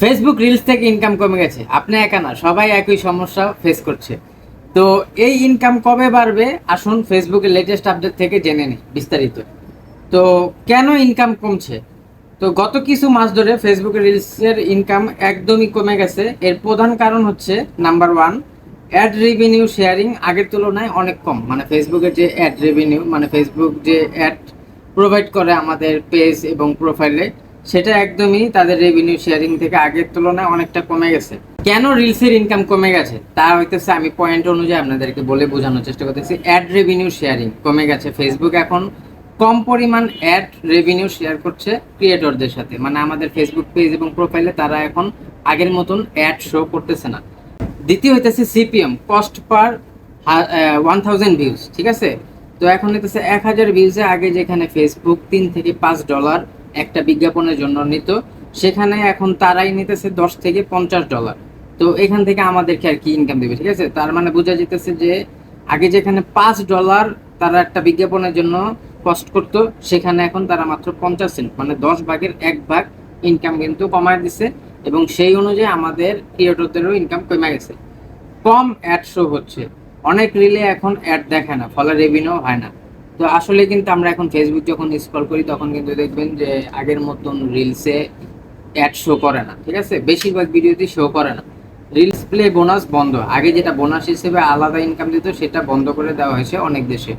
Facebook reels থেকে income কমে গেছে। আপনি একা না, সবাই একই সমস্যা ফেস করছে। তো এই ইনকাম কবে বাড়বে? আসুন ফেসবুকের লেটেস্ট আপডেট থেকে জেনে নিই, বিস্তারিত। তো কেন ইনকাম কমছে? তো গত কিছু মাস ধরে ফেসবুকের রিলসের ইনকাম একদমই কমে গেছে। এর প্রধান কারণ হচ্ছে number one ad revenue sharing আগের তুলনায় অনেক কম। মানে ফেসবুকের যে অ্যাড রেভিনিউ মানে ফেসবুক যে অ্যাড প্রোভাইড করে আমাদের পেজ এবং প্রোফাইলে সেটা একদমই তাদের রেভিনিউ শেয়ারিং থেকে আগের তুলনায় অনেকটা কমে গেছে। কেন রিলসের ইনকাম কমে গেছে? তা হইতেছে আমি পয়েন্ট অনুযায়ী আপনাদেরকে বলে বোঝানোর চেষ্টা করতেছি। অ্যাড রেভিনিউ শেয়ারিং কমে গেছে ফেসবুক এখন। কম পরিমাণ অ্যাড রেভিনিউ শেয়ার করছে ক্রিয়েটরদের সাথে। মানে আমাদের ফেসবুক পেজ এবং প্রোফাইলে তারা এখন আগের মতন অ্যাড শো করতেছে না। দ্বিতীয় হইতেছে CPM cost per one thousand views ঠিক আছে? তো এখন হইতেছে এক হাজার ভিউজে আগে যেখানে ফেসবুক তিন থেকে পাঁচ ডলার একটা বিজ্ঞাপনের জন্য নিত। সেখানে এখন তারাই নিতেছে দশ থেকে পঞ্চাশ ডলার তো এখান থেকে আমাদেরকে আর কি ইনকাম দেবে, ঠিক আছে? তার মানে বোঝা যেতেছে যে আগে যেখানে পাঁচ ডলার তারা একটা বিজ্ঞাপনের জন্য কস্ট করতো, সেখানে এখন তারা মাত্র পঞ্চাশ সেন্ট মানে দশ ভাগের এক ভাগ ইনকাম কিন্তু কমায় দিছে এবং সেই অনুযায়ী আমাদের ক্রিয়েটরদেরও ইনকাম কমে গেছে। কম অ্যাড শো হচ্ছে। অনেক রিলে এখন অ্যাড দেখায় না, ফলে রেভিনিউ হয় না। তো আসলে কিন্তু আমরা এখন ফেসবুক যখন স্ক্রল করি, তখন কিন্তু দেখবেন যে আগের মতন রিলসে অ্যাড শো করে না, ঠিক আছে? বেশিরভাগ ভিডিওতে শো করে না। রিলস প্লে বোনাস বন্ধ। আগে যেটা বোনাস হিসেবে আলাদা ইনকাম দিত, সেটা বন্ধ করে দেওয়া হয়েছে অনেক দেশে।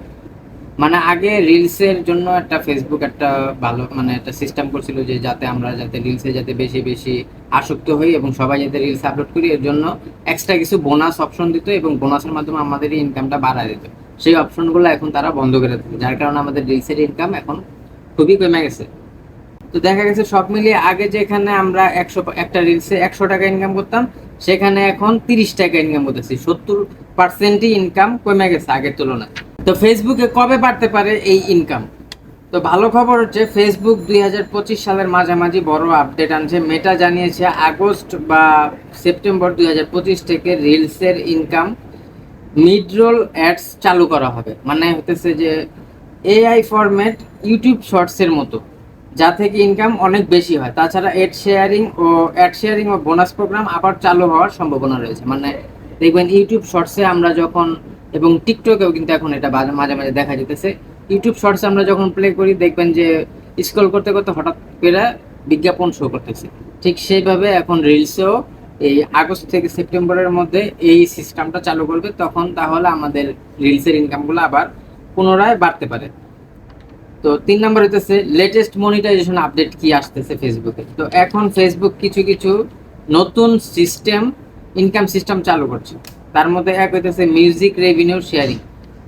মানে আগে রিলসের জন্য একটা ফেসবুক একটা ভালো মানে একটা সিস্টেম করছিল যে যাতে আমরা যাতে রিলসে যাতে বেশি বেশি আসক্ত হই এবং সবাই যাতে রিলস আপলোড করি, এর জন্য এক্সট্রা কিছু বোনাস অপশন দিত এবং বোনাসের মাধ্যমে আমাদের ইনকামটা বাড়ায় দিত। সেই অপশনগুলো এখন তারা বন্ধ করে দিচ্ছে যার কারণে আমাদের রিলসের ইনকাম এখন খুবই কমে গেছে। তো দেখা গেছে সব মিলিয়ে আগে যেখানে আমরা একশো, একটা রিলসে একশো টাকা ইনকাম করতাম, সেখানে এখন তিরিশ টাকা ইনকাম করতেছি, সত্তর পার্সেন্টই ইনকাম কমে গেছে আগের তুলনায়। তো ফেসবুকে কবে বাড়তে পারে এই ইনকাম তো ভালো খবর হচ্ছে ফেসবুক দুই হাজার পঁচিশ সালের মাঝামাঝি বড় আপডেট আনছে। মেটা জানিয়েছে আগস্ট বা সেপ্টেম্বর দুই হাজার পঁচিশ থেকে রিলসের ইনকাম মিড রোল অ্যাডস চালু করা হবে। মানে হতেছে যে এআই ফরম্যাট ইউটিউব শর্টসের মতো, যা থেকে ইনকাম অনেক বেশি হয়। তাছাড়া অ্যাড শেয়ারিং ও অ্যাড শেয়ারিং ও বোনাস প্রোগ্রাম আবার চালু হওয়ার সম্ভাবনা রয়েছে। মানে দেখবেন ইউটিউব শর্টসে আমরা যখন, এবং টিকটকেও কিন্তু এখন এটা মাঝে মাঝে দেখা যেতেছে। ইউটিউব শর্টস আমরা যখন প্লে করি, দেখবেন যে স্ক্রল করতে করতে হঠাৎ করে বিজ্ঞাপন শো করতেছে। ঠিক সেইভাবে এখন রিলসেও এই আগস্ট থেকে সেপ্টেম্বরের মধ্যে এই সিস্টেমটা চালু করবে, তখন তাহলে আমাদের রিলসের ইনকামগুলো আবার পুনরায় বাড়তে পারে। তো তিন নম্বর হইতেছে লেটেস্ট মনিটাইজেশন আপডেট কি আসতেছে ফেসবুকে তো এখন ফেসবুক কিছু কিছু নতুন সিস্টেম ইনকাম সিস্টেম চালু করছে। তার মধ্যে এক হইতেছে মিউজিক রেভিনিউ শেয়ারিং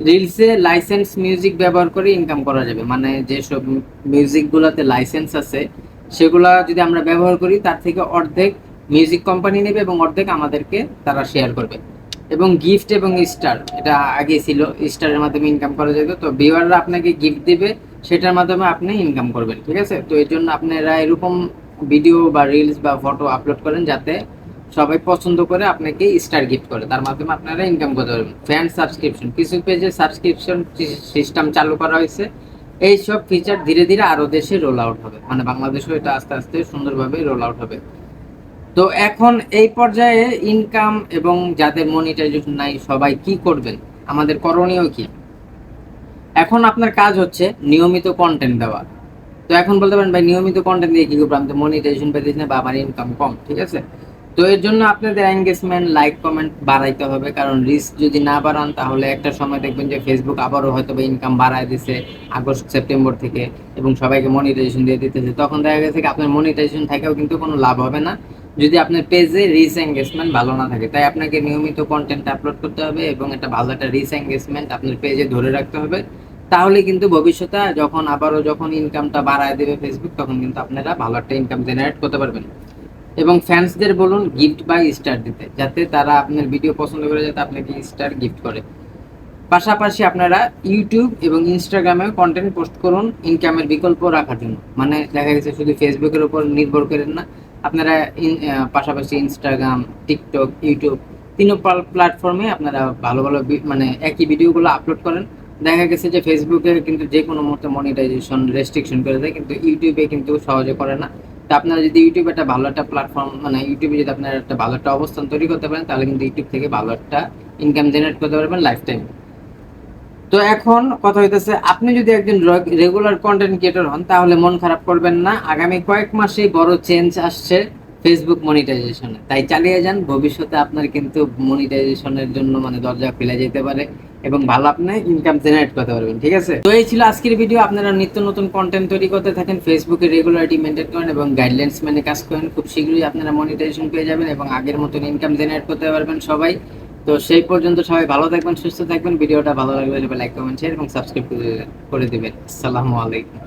রিলসে লাইসেন্স মিউজিক ব্যবহার করে ইনকাম করা যাবে। মানে যেসব মিউজিকগুলোতে লাইসেন্স আছে, সেগুলা যদি আমরা ব্যবহার করি, তার থেকে অর্ধেক মিউজিক কোম্পানি নেবে এবং অর্ধেক আমাদেরকে তারা শেয়ার করবে। এবং গিফট এবং স্টার এটা আগে ছিল স্টারের মাধ্যমে ইনকাম করা যেত। তো ভিউয়াররা আপনাকে গিফট দিবে, সেটার মাধ্যমে আপনি ইনকাম করবেন, ঠিক আছে? তো এর জন্য আপনারা এরকম ভিডিও বা রিলস বা ফটো আপলোড করেন যাতে সবাই পছন্দ করে আপনাকে স্টার গিফট করে। তার মাধ্যমে আপনারা ইনকাম করতে পারবেন। ফ্যান সাবস্ক্রিপশন কিছু পেজে সাবস্ক্রিপশন সিস্টেম চালু করা হয়েছে। এইসব ফিচার ধীরে ধীরে আরও দেশে রোল আউট হবে। মানে বাংলাদেশেও এটা আস্তে আস্তে সুন্দরভাবে রোল আউট হবে। তো এখন এই পর্যায়ে ইনকাম এবং যাদের মনিটাইজেশন নাই, সবাই কি করবেন? আমাদের করণীয় কি? এখন আপনার কাজ হচ্ছে নিয়মিত কন্টেন্ট দেওয়া। তো এখন বলতে পারেন, ভাই, নিয়মিত কন্টেন্ট দিয়ে কি করব? আমি তো মনিটাইজেশন পেতেছি না বা আমার ইনকাম কম ঠিক আছে? তো এর জন্য আপনাদের এঙ্গেজমেন্ট লাইক কমেন্ট বাড়াইতে হবে। কারণ রিস্ক যদি না বাড়ান, তাহলে একটা সময় দেখবেন যে ফেসবুক আবারও হয়তো বা ইনকাম বাড়ায় দিছে আগস্ট, সেপ্টেম্বর থেকে এবং সবাইকে মনিটাইজেশন দিয়ে দিতেছে। তখন দেখা গেছে আপনার মনিটাইজেশন থাকেও কিন্তু কোনো লাভ হবে না। যদি আপনার পেজে রিচ এঙ্গেজমেন্ট ভালো না থাকে, তাই আপনাকে নিয়মিত কন্টেন্ট আপলোড করতে হবে এবং একটা ভালো একটা রিচ এঙ্গেজমেন্ট আপনার পেজে ধরে রাখতে হবে। তাহলে কিন্তু ভবিষ্যতে যখন আবারও যখন ইনকামটা বাড়ায় দেবে ফেসবুক তখন কিন্তু আপনারা ভালো একটা ইনকাম জেনারেট করতে পারবেন। এবং ফ্যান্সদের বলুন গিফট বা স্টার দিতে, যাতে তারা আপনার ভিডিও পছন্দ করে, যাতে আপনাকে স্টার গিফট করে। পাশাপাশি আপনারা ইউটিউব এবং ইনস্টাগ্রামেও কন্টেন্ট পোস্ট করুন ইনকামের বিকল্প রাখার জন্য। মানে দেখা গেছে শুধু ফেসবুকের উপর নির্ভর করেন না আপনারা পাশাপাশি ইনস্টাগ্রাম টিকটক ইউটিউব তিনও প্ল্যাটফর্মে আপনারা ভালো ভালো মানে একই ভিডিওগুলো আপলোড করেন। দেখা গেছে যে ফেসবুকে কিন্তু যে কোনো মুহূর্তে মনিটাইজেশন রেস্ট্রিকশন করে দেয়, কিন্তু ইউটিউবে কিন্তু সহজে করে না। তো আপনারা যদি ইউটিউবে একটা ভালো একটা প্ল্যাটফর্ম মানে ইউটিউবে যদি আপনারা একটা ভালো একটা অবস্থান তৈরি করতে পারেন, তাহলে কিন্তু ইউটিউব থেকে ভালো একটা ইনকাম জেনারেট করতে পারবেন লাইফ টাইম তো এখন কথা হইতেছে, আপনি যদি একজন রেগুলার কন্টেন্ট ক্রিয়েটর হন, তাহলে মন খারাপ করবেন না। আগামী কয়েক মাসেই বড় চেঞ্জ আসছে ফেসবুক মনিটাইজেশনে তাই চালিয়ে যান, ভবিষ্যতে আপনার কিন্তু মনিটাইজেশনের জন্য মানে দরজা খুলে যেতে পারে এবং ভালো আপনি ইনকাম জেনারেট করতে পারবেন, ঠিক আছে? তো এই ছিল আজকের ভিডিও আপনারা নিত্য নতুন কন্টেন্ট তৈরি করতে থাকেন ফেসবুকে রেগুলারিটি মেনটেন করেন এবং গাইডলাইন্স মেনে কাজ করেন। খুব শীঘ্রই আপনারা মনিটাইজেশন পেয়ে যাবেন এবং আগের মতন ইনকাম জেনারেট করতে পারবেন সবাই। তো সেই পর্যন্ত সবাই ভালো থাকবেন, সুস্থ থাকবেন। ভিডিওটা ভালো লাগলে লাইক কমেন্ট শেয়ার এবং সাবস্ক্রাইব করে দেবেন। আসসালামু আলাইকুম।